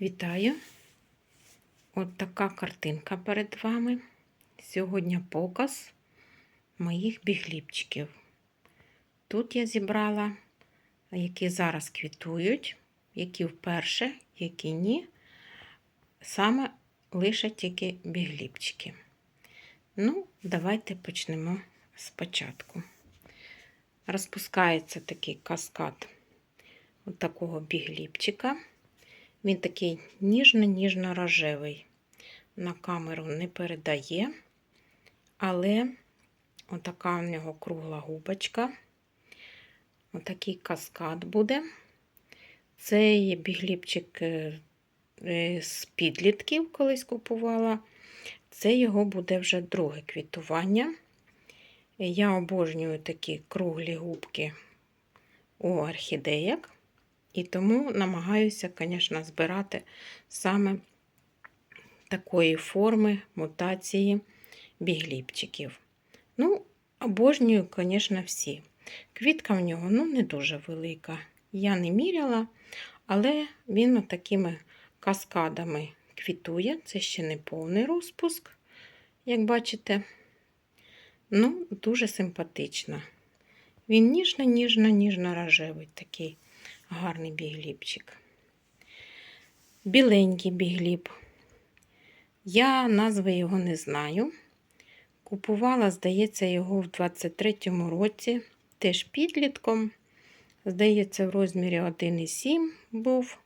Вітаю! От така картинка перед вами. Сьогодні показ моїх бігліпчиків. Тут я зібрала, які зараз квітують, які вперше, які ні. Саме лише тільки бігліпчики. Ну, давайте почнемо спочатку. Розпускається такий каскад от такого бігліпчика. Він такий ніжно-ніжно-рожевий. На камеру не передає, але отака у нього кругла губочка. Отакий каскад буде. Цей бігліпчик з підлітків колись купувала. Це його буде вже друге квітування. Я обожнюю такі круглі губки у орхідеяк. І тому намагаюся, звісно, збирати саме такої форми мутації бігліпчиків. Ну, обожнюю, звісно, всі. Квітка в нього ну, не дуже велика. Я не міряла, але він такими каскадами квітує. Це ще не повний розпуск, як бачите. Ну, дуже симпатично. Він ніжно-ніжно-ніжно-рожевий такий гарний бігліпчик. Біленький бігліп. Я назви його не знаю. Купувала, здається, його в 23-му році, теж підлітком. Здається, в розмірі 1,7 був.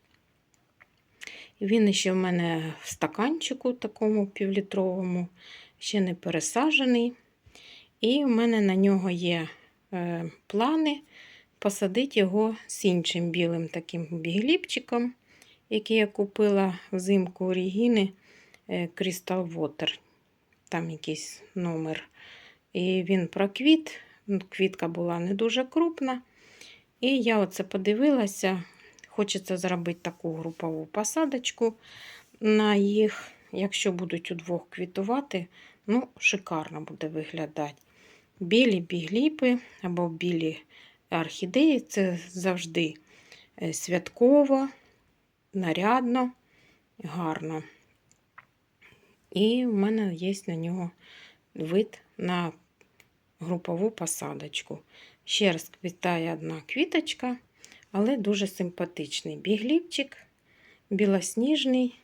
Він ще в мене в стаканчику, такому півлітровому, ще не пересаджений. І в мене на нього є е, плани посадити його з іншим білим таким бігліпчиком, який я купила взимку у Регіни е, Crystal Water. Там якийсь номер. І він проквіт. Ну, квітка була не дуже крупна. І я оце подивилася. Хочеться зробити таку групову посадочку на їх, якщо будуть удвох квітувати, ну, шикарно буде виглядати. Білі бігліпи або білі орхідеї це завжди е, святково, нарядно, гарно. І в мене є на нього вид на групову посадочку. Ще раз квітає одна квіточка, але дуже симпатичний бігліпчик, білосніжний.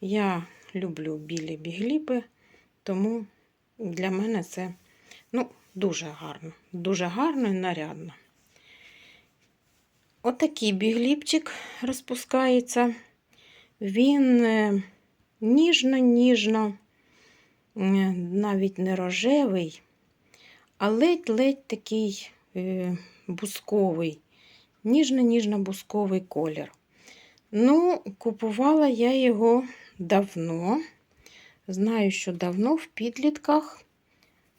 Я люблю білі бігліпи, тому для мене це, ну, Дуже гарно, дуже гарно і нарядно. Отакий бігліпчик розпускається. Він е, ніжно-ніжно, е, навіть не рожевий, а ледь-ледь такий е, бусковий, ніжно-ніжно-бусковий колір. Ну, купувала я його давно. Знаю, що давно в підлітках.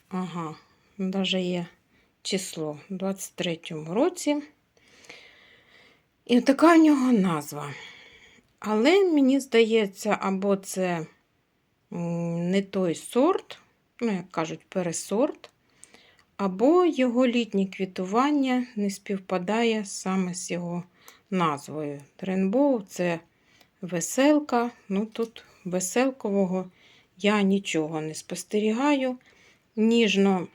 Ага, навіть є число у 23-му році. І така в нього назва. Але мені здається, або це не той сорт, ну, як кажуть, пересорт, або його літнє квітування не співпадає саме з його назвою. Тренбоу це веселка. Ну, тут веселкового я нічого не спостерігаю. Ніжно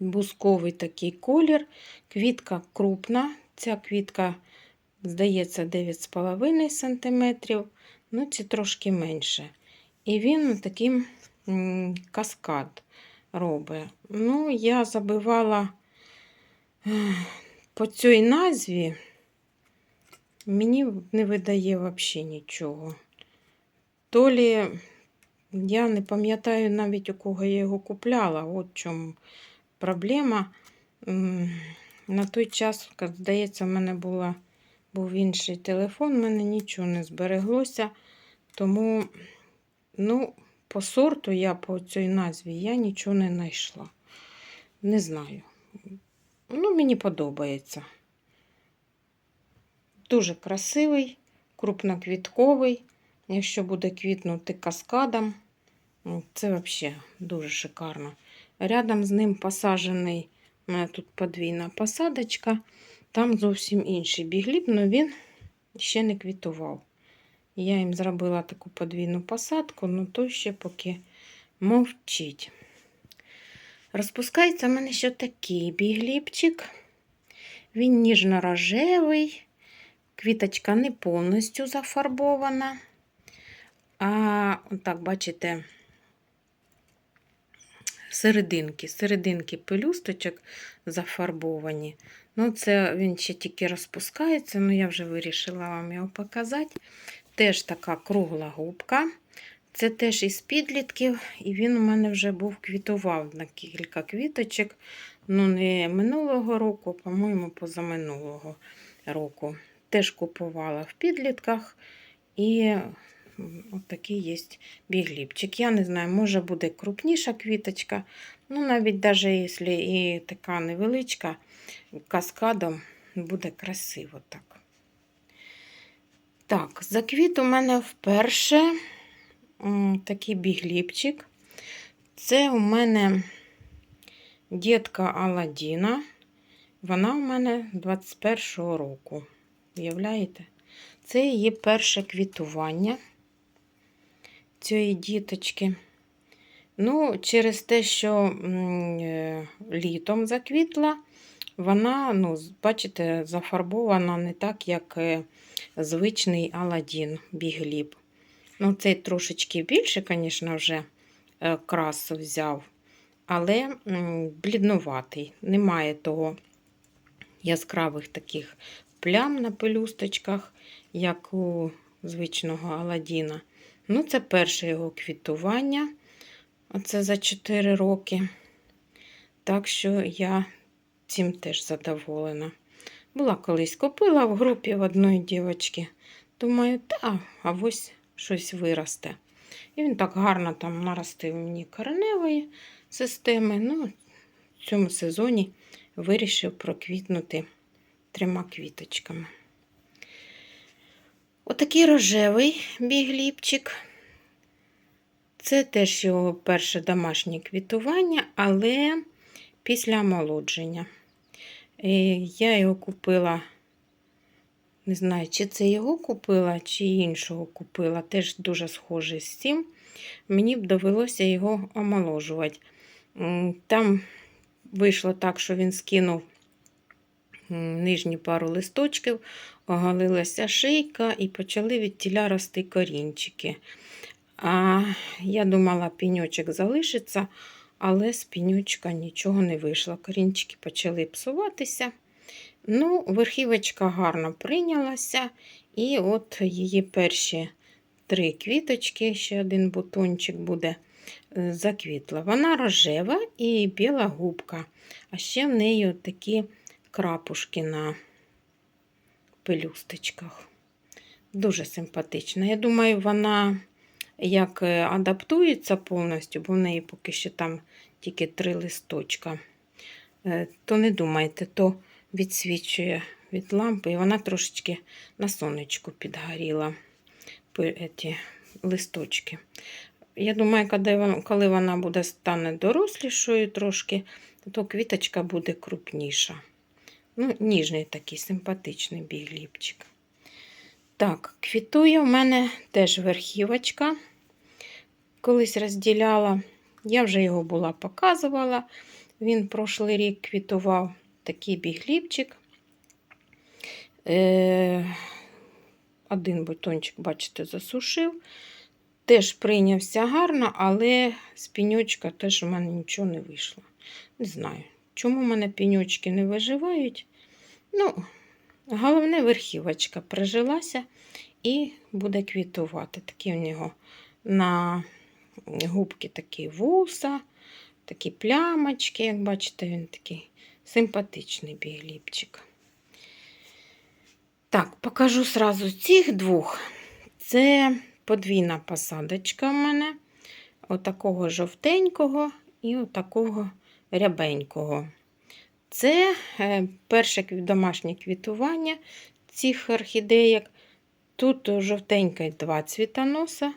бусковий такий колір. Квітка крупна. Ця квітка, здається, 9,5 см, ну, ці трошки менше. І він таким каскад робить. Ну, я забивала по цій назві, мені не видає взагалі нічого. То лі я не пам'ятаю навіть, у кого я його купляла. От чому проблема. На той час, здається, в мене була, був інший телефон, в мене нічого не збереглося. Тому, ну, по сорту я по цій назві я нічого не знайшла. Не знаю. Ну, мені подобається. Дуже красивий, крупноквітковий. Якщо буде квітнути каскадом, ну, це взагалі дуже шикарно. Рядом з ним посаджений, у мене тут подвійна посадочка, там зовсім інший бігліб, але він ще не квітував. Я їм зробила таку подвійну посадку, але той ще поки мовчить. Розпускається в мене ще такий бігліпчик. Він ніжно-рожевий, квіточка не повністю зафарбована. А так, бачите, серединки, серединки пелюсточок зафарбовані. Ну, це він ще тільки розпускається, але я вже вирішила вам його показати. Теж така кругла губка. Це теж із підлітків, і він у мене вже був квітував на кілька квіточок. Ну, не минулого року, по-моєму, позаминулого року. Теж купувала в підлітках. І от такий є бігліпчик. Я не знаю, може буде крупніша квіточка. Ну, навіть навіть якщо і така невеличка, каскадом буде красиво так. Так, заквіт у мене вперше такий бігліпчик. Це у мене дітка Аладдіна. Вона у мене 21-го року. Уявляєте? Це її перше квітування цієї діточки. Ну, через те, що е, літом заквітла, вона, ну, бачите, зафарбована не так, як е, звичний Аладдін бігліб. Ну, цей трошечки більше, звісно, вже е, красу взяв, але бліднуватий. Немає того яскравих таких плям на пелюсточках, як у звичного Аладдіна. Ну, це перше його квітування. Оце за 4 роки. Так що я цим теж задоволена. Була колись купила в групі в одної дівчинки. Думаю, та, а ось щось виросте. І він так гарно там наростив мені кореневої системи. Ну, в цьому сезоні вирішив проквітнути трьома квіточками. Отакий рожевий бігліпчик. Це теж його перше домашнє квітування, але після омолодження. Е, Я його купила, не знаю, чи це його купила, чи іншого купила. Теж дуже схожий з цим. Мені б довелося його омоложувати. Там вийшло так, що він скинув нижні пару листочків, оголилася шийка і почали від тіля рости корінчики. А я думала, піньочок залишиться, але з піньочка нічого не вийшло. Корінчики почали псуватися. Ну, верхівочка гарно прийнялася, і от її перші три квіточки, ще один бутончик буде е, заквітла. Вона рожева і біла губка, а ще в неї такі крапушки на пелюсточках. Дуже симпатична. Я думаю, вона як е, адаптується повністю, бо в неї поки що там тільки три листочка, е, то не думайте, то відсвічує від лампи, і вона трошечки на сонечку підгоріла ті листочки. Я думаю, коли вона буде стане дорослішою трошки, то квіточка буде крупніша. Ну, ніжний такий симпатичний бігліпчик. Так, квітує у мене теж верхівочка. Колись розділяла, я вже його була показувала. Він прошлий рік квітував такий бігліпчик. Е, один бутончик, бачите, засушив. Теж прийнявся гарно, але з піньочка теж у мене нічого не вийшло. Не знаю, чому в мене піньочки не виживають. Ну, головне, верхівочка прижилася і буде квітувати. Такі у нього на губки такі вуса, такі плямочки, як бачите, він такий симпатичний бігліпчик. Так, покажу сразу цих двох. Це подвійна посадочка в мене. Отакого жовтенького і отакого рябенького. Це е, перше домашнє квітування цих орхідеєк. Тут жовтеньке два цвітоноса.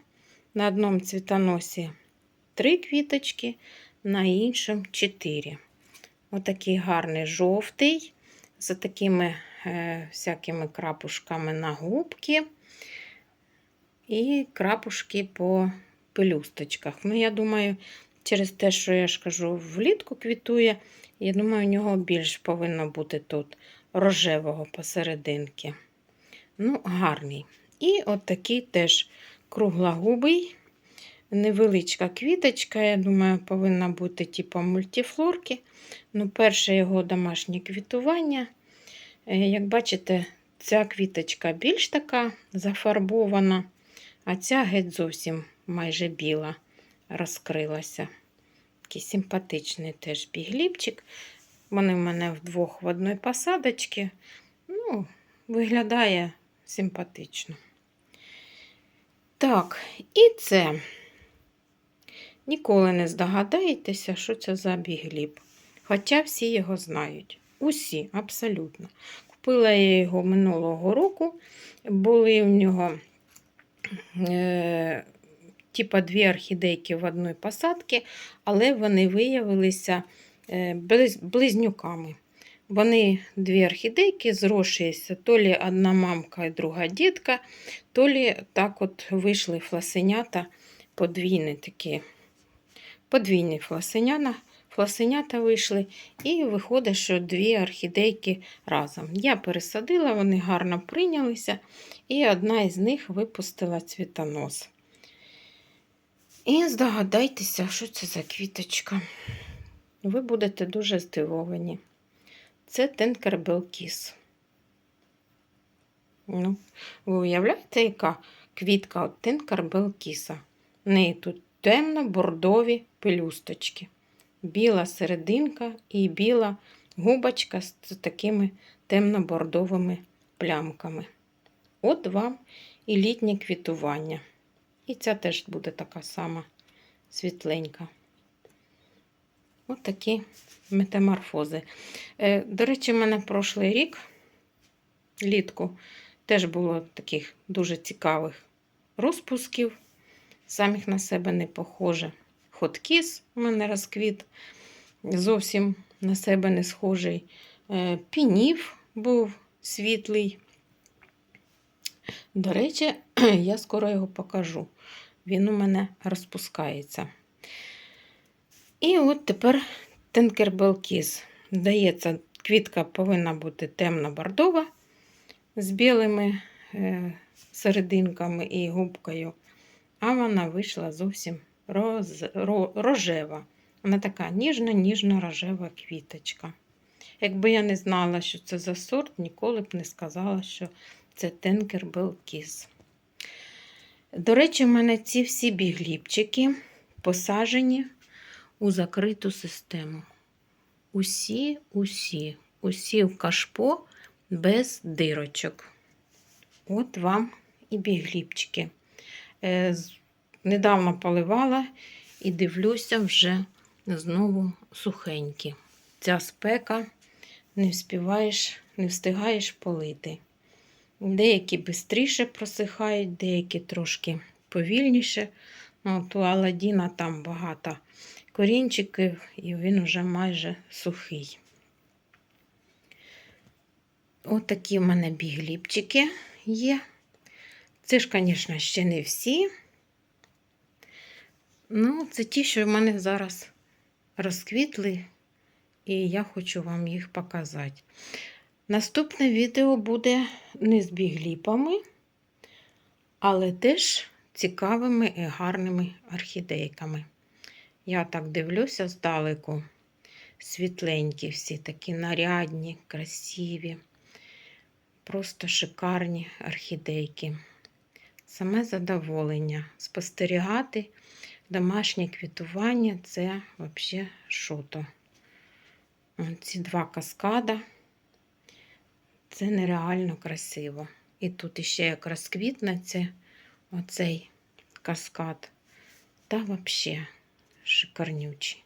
На одному цвітоносі три квіточки, на іншому чотири. Отакий гарний жовтий, з такими е, всякими крапушками на губки і крапушки по пелюсточках. Ну, я думаю, через те, що я ж кажу, влітку квітує, я думаю, у нього більш повинно бути тут рожевого посерединки. Ну, гарний. І от такий теж круглогубий, невеличка квіточка, я думаю, повинна бути типу мультифлорки. Ну, перше його домашнє квітування. Е, Як бачите, ця квіточка більш така зафарбована, а ця геть зовсім майже біла розкрилася. Такий симпатичний теж бігліпчик. Вони в мене вдвох в одній посадочці. Ну, виглядає симпатично. Так, і це. Ніколи не здогадаєтеся, що це за бігліп. Хоча всі його знають. Усі, абсолютно. Купила я його минулого року. Були в нього е, типа дві орхідейки в одній посадці, але вони виявилися е, близнюками. Вони дві орхідейки зрошуються, то лі одна мамка і друга дітка, то лі так от вийшли фласенята подвійні такі. Подвійні фласеняна, фласенята вийшли, і виходить, що дві орхідейки разом. Я пересадила, вони гарно прийнялися, і одна із них випустила цвітонос. І здогадайтеся, що це за квіточка. Ви будете дуже здивовані. Це Тенкербел Кіс. Ну, ви уявляєте, яка квітка от Тенкербел Кіса? В неї тут темно-бордові пелюсточки. Біла серединка і біла губочка з такими темно-бордовими плямками. От вам і літнє квітування. І ця теж буде така сама світленька. От такі метаморфози. Е, До речі, в мене прошлий рік, літку, теж було таких дуже цікавих розпусків. Самих на себе не похоже. Хоткіс у мене розквіт, зовсім на себе не схожий. Е, Пінів був світлий. До речі, я скоро його покажу. Він у мене розпускається. І от тепер Тенкербел Кіс. Здається, квітка повинна бути темно-бордова з білими е, серединками і губкою. А вона вийшла зовсім роз, ро, рожева. Вона така ніжна-ніжна рожева квіточка. Якби я не знала, що це за сорт, ніколи б не сказала, що це Тенкербел Кіс. До речі, в мене ці всі бігліпчики посажені у закриту систему. Усі, усі, усі в кашпо без дирочок. От вам і бігліпчики. Е, недавно поливала і дивлюся, вже знову сухенькі. Ця спека не вспіваєш, не встигаєш полити. Деякі швидше просихають, деякі трошки повільніше. Ну, от у Аладдіна там багато корінчиків, і він вже майже сухий. От в мене бігліпчики є. Це ж, звісно, ще не всі. Ну, це ті, що в мене зараз розквітли, і я хочу вам їх показати. Наступне відео буде не з бігліпами, але теж цікавими і гарними орхідейками. Я так дивлюся здалеку. Світленькі всі, такі нарядні, красиві, просто шикарні орхідейки. Саме задоволення. Спостерігати домашнє квітування це взагалі шото. Ці два каскада. Це нереально красиво. І тут іще як розквітнеться оцей каскад. Та взагалі шикарнючі.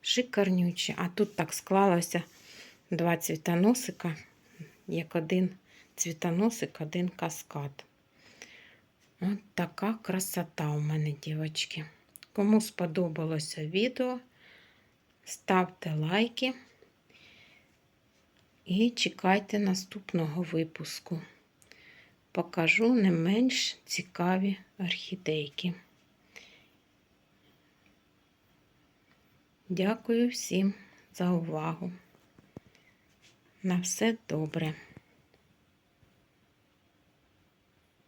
Шикарнючі. А тут так склалося два цвітоносика, як один цвітоносик, один каскад. От така красота у мене, дівчатки. Кому сподобалося відео, ставте лайки. І чекайте наступного випуску. Покажу не менш цікаві орхідейки. Дякую всім за увагу. На все добре.